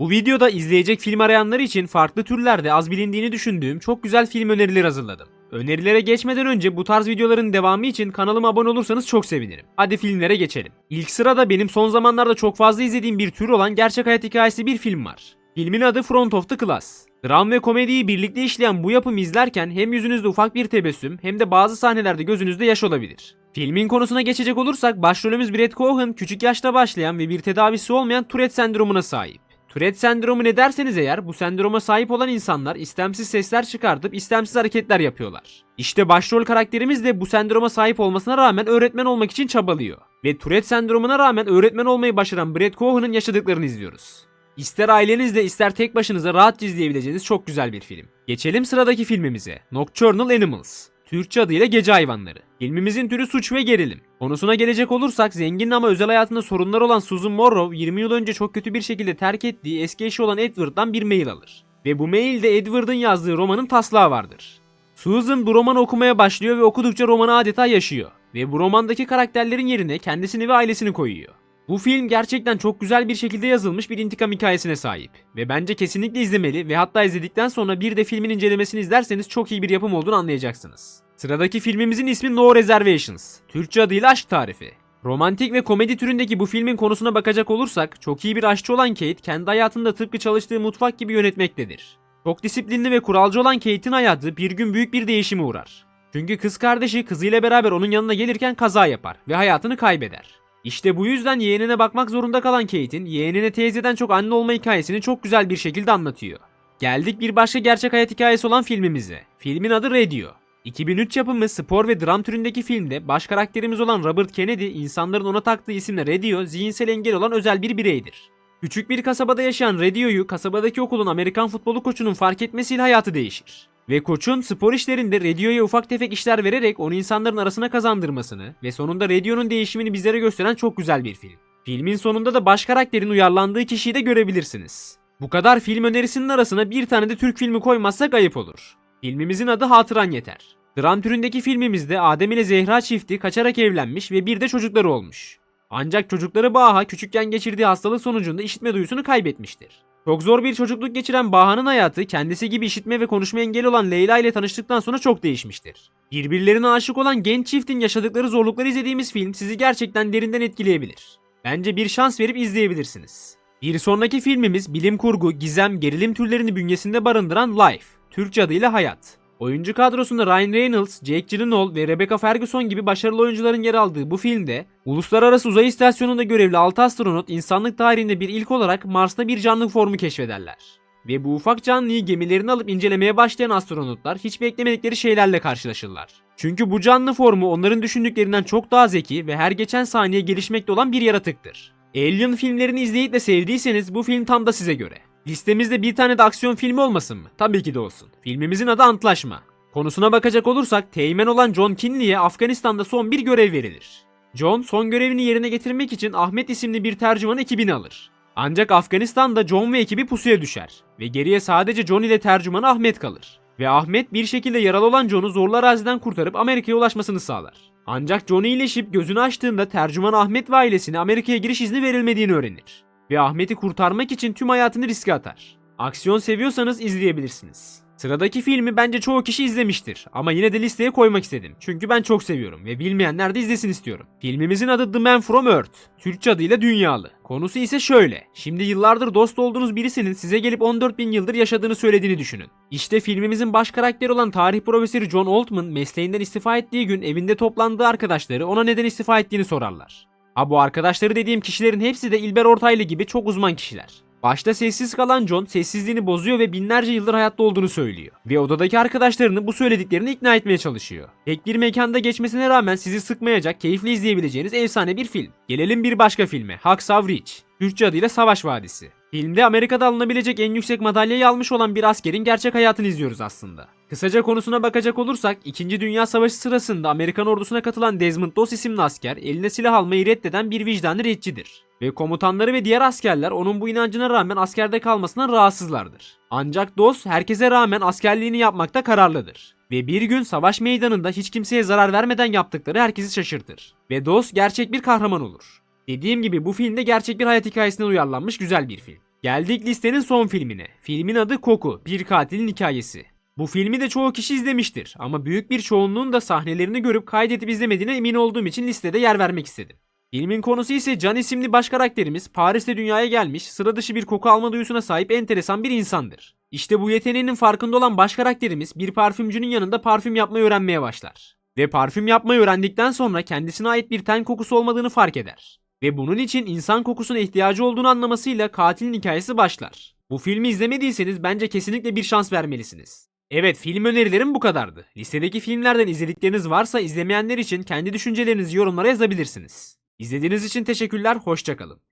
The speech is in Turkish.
Bu videoda izleyecek film arayanlar için farklı türlerde az bilindiğini düşündüğüm çok güzel film önerileri hazırladım. Önerilere geçmeden önce bu tarz videoların devamı için kanalıma abone olursanız çok sevinirim. Hadi filmlere geçelim. İlk sırada benim son zamanlarda çok fazla izlediğim bir tür olan gerçek hayat hikayesi bir film var. Filmin adı Front of the Class. Dram ve komediyi birlikte işleyen bu yapımı izlerken hem yüzünüzde ufak bir tebessüm hem de bazı sahnelerde gözünüzde yaş olabilir. Filmin konusuna geçecek olursak başrolümüz Brett Cohen küçük yaşta başlayan ve bir tedavisi olmayan Tourette sendromuna sahip. Tourette sendromu ne derseniz eğer bu sendroma sahip olan insanlar istemsiz sesler çıkartıp istemsiz hareketler yapıyorlar. İşte başrol karakterimiz de bu sendroma sahip olmasına rağmen öğretmen olmak için çabalıyor. Ve Tourette sendromuna rağmen öğretmen olmayı başaran Brett Cohen'ın yaşadıklarını izliyoruz. İster ailenizle ister tek başınıza rahatça izleyebileceğiniz çok güzel bir film. Geçelim sıradaki filmimize. Nocturnal Animals. Türkçe adıyla Gece Hayvanları. Filmimizin türü suç ve gerilim. Konusuna gelecek olursak zengin ama özel hayatında sorunlar olan Susan Morrow 20 yıl önce çok kötü bir şekilde terk ettiği eski eşi olan Edward'dan bir mail alır. Ve bu mailde Edward'ın yazdığı romanın taslağı vardır. Susan bu romanı okumaya başlıyor ve okudukça romanı adeta yaşıyor. Ve bu romandaki karakterlerin yerine kendisini ve ailesini koyuyor. Bu film gerçekten çok güzel bir şekilde yazılmış bir intikam hikayesine sahip. Ve bence kesinlikle izlemeli ve hatta izledikten sonra bir de filmin incelemesini izlerseniz çok iyi bir yapım olduğunu anlayacaksınız. Sıradaki filmimizin ismi No Reservations. Türkçe adıyla Aşk Tarifi. Romantik ve komedi türündeki bu filmin konusuna bakacak olursak çok iyi bir aşçı olan Kate kendi hayatında tıpkı çalıştığı mutfak gibi yönetmektedir. Çok disiplinli ve kuralcı olan Kate'in hayatı bir gün büyük bir değişime uğrar. Çünkü kız kardeşi kızıyla beraber onun yanına gelirken kaza yapar ve hayatını kaybeder. İşte bu yüzden yeğenine bakmak zorunda kalan Kate'in yeğenine teyzeden çok anne olma hikayesini çok güzel bir şekilde anlatıyor. Geldik bir başka gerçek hayat hikayesi olan filmimize. Filmin adı Radio. 2003 yapımı spor ve dram türündeki filmde baş karakterimiz olan Robert Kennedy insanların ona taktığı isimle Radio zihinsel engel olan özel bir bireydir. Küçük bir kasabada yaşayan Radio'yu kasabadaki okulun Amerikan futbolu koçunun fark etmesiyle hayatı değişir. Ve koçun spor işlerinde Radio'ya ufak tefek işler vererek onu insanların arasına kazandırmasını ve sonunda Radio'nun değişimini bizlere gösteren çok güzel bir film. Filmin sonunda da baş karakterin uyarlandığı kişiyi de görebilirsiniz. Bu kadar film önerisinin arasına bir tane de Türk filmi koymazsak ayıp olur. Filmimizin adı Hatıran Yeter. Dram türündeki filmimizde Adem ile Zehra çifti kaçarak evlenmiş ve bir de çocukları olmuş. Ancak çocukları Baha küçükken geçirdiği hastalık sonucunda işitme duyusunu kaybetmiştir. Çok zor bir çocukluk geçiren Baha'nın hayatı kendisi gibi işitme ve konuşma engeli olan Leyla ile tanıştıktan sonra çok değişmiştir. Birbirlerine aşık olan genç çiftin yaşadıkları zorlukları izlediğimiz film sizi gerçekten derinden etkileyebilir. Bence bir şans verip izleyebilirsiniz. Bir sonraki filmimiz bilim kurgu, gizem, gerilim türlerini bünyesinde barındıran Life, Türkçe adıyla Hayat. Oyuncu kadrosunda Ryan Reynolds, Jake Gyllenhaal ve Rebecca Ferguson gibi başarılı oyuncuların yer aldığı bu filmde Uluslararası Uzay İstasyonu'nda görevli 6 astronot insanlık tarihinde bir ilk olarak Mars'ta bir canlı formu keşfederler. Ve bu ufak canlıyı gemilerine alıp incelemeye başlayan astronotlar hiç beklemedikleri şeylerle karşılaşırlar. Çünkü bu canlı formu onların düşündüklerinden çok daha zeki ve her geçen saniye gelişmekte olan bir yaratıktır. Alien filmlerini izleyip de sevdiyseniz bu film tam da size göre. Listemizde bir tane de aksiyon filmi olmasın mı? Tabii ki de olsun. Filmimizin adı Antlaşma. Konusuna bakacak olursak teğmen olan John Kinley'e Afganistan'da son bir görev verilir. John son görevini yerine getirmek için Ahmet isimli bir tercüman ekibini alır. Ancak Afganistan'da John ve ekibi pusuya düşer ve geriye sadece John ile tercüman Ahmet kalır. Ve Ahmet bir şekilde yaralı olan John'u zorlu araziden kurtarıp Amerika'ya ulaşmasını sağlar. Ancak John iyileşip gözünü açtığında tercüman Ahmet ve ailesine Amerika'ya giriş izni verilmediğini öğrenir. Ve Ahmet'i kurtarmak için tüm hayatını riske atar. Aksiyon seviyorsanız izleyebilirsiniz. Sıradaki filmi bence çoğu kişi izlemiştir ama yine de listeye koymak istedim. Çünkü ben çok seviyorum ve bilmeyenler de izlesin istiyorum. Filmimizin adı The Man From Earth. Türkçe adıyla Dünyalı. Konusu ise şöyle. Şimdi yıllardır dost olduğunuz birisinin size gelip 14 bin yıldır yaşadığını söylediğini düşünün. İşte filmimizin baş karakteri olan tarih profesörü John Altman mesleğinden istifa ettiği gün evinde toplandığı arkadaşları ona neden istifa ettiğini sorarlar. Ha bu arkadaşları dediğim kişilerin hepsi de İlber Ortaylı gibi çok uzman kişiler. Başta sessiz kalan John sessizliğini bozuyor ve binlerce yıldır hayatta olduğunu söylüyor. Ve odadaki arkadaşlarını bu söylediklerini ikna etmeye çalışıyor. Tek bir mekanda geçmesine rağmen sizi sıkmayacak, keyifli izleyebileceğiniz efsane bir film. Gelelim bir başka filme, Hacksaw Ridge. Türkçe adıyla Savaş Vadisi. Filmde Amerika'da alınabilecek en yüksek madalyayı almış olan bir askerin gerçek hayatını izliyoruz aslında. Kısaca konusuna bakacak olursak 2. Dünya Savaşı sırasında Amerikan ordusuna katılan Desmond Doss isimli asker eline silah almayı reddeden bir vicdanlı redçidir. Ve komutanları ve diğer askerler onun bu inancına rağmen askerde kalmasından rahatsızlardır. Ancak Doss herkese rağmen askerliğini yapmakta kararlıdır. Ve bir gün savaş meydanında hiç kimseye zarar vermeden yaptıkları herkesi şaşırtır. Ve Doss gerçek bir kahraman olur. Dediğim gibi bu filmde gerçek bir hayat hikayesinden uyarlanmış güzel bir film. Geldik listenin son filmine. Filmin adı Koku, Bir Katilin Hikayesi. Bu filmi de çoğu kişi izlemiştir ama büyük bir çoğunluğun da sahnelerini görüp kaydedip izlemediğine emin olduğum için listede yer vermek istedim. Filmin konusu ise Can isimli baş karakterimiz Paris'te dünyaya gelmiş, sıra dışı bir koku alma duyusuna sahip enteresan bir insandır. İşte bu yeteneğinin farkında olan baş karakterimiz bir parfümcünün yanında parfüm yapmayı öğrenmeye başlar. Ve parfüm yapmayı öğrendikten sonra kendisine ait bir ten kokusu olmadığını fark eder. Ve bunun için insan kokusuna ihtiyacı olduğunu anlamasıyla katilin hikayesi başlar. Bu filmi izlemediyseniz bence kesinlikle bir şans vermelisiniz. Evet film önerilerim bu kadardı. Listedeki filmlerden izledikleriniz varsa izlemeyenler için kendi düşüncelerinizi yorumlara yazabilirsiniz. İzlediğiniz için teşekkürler, hoşçakalın.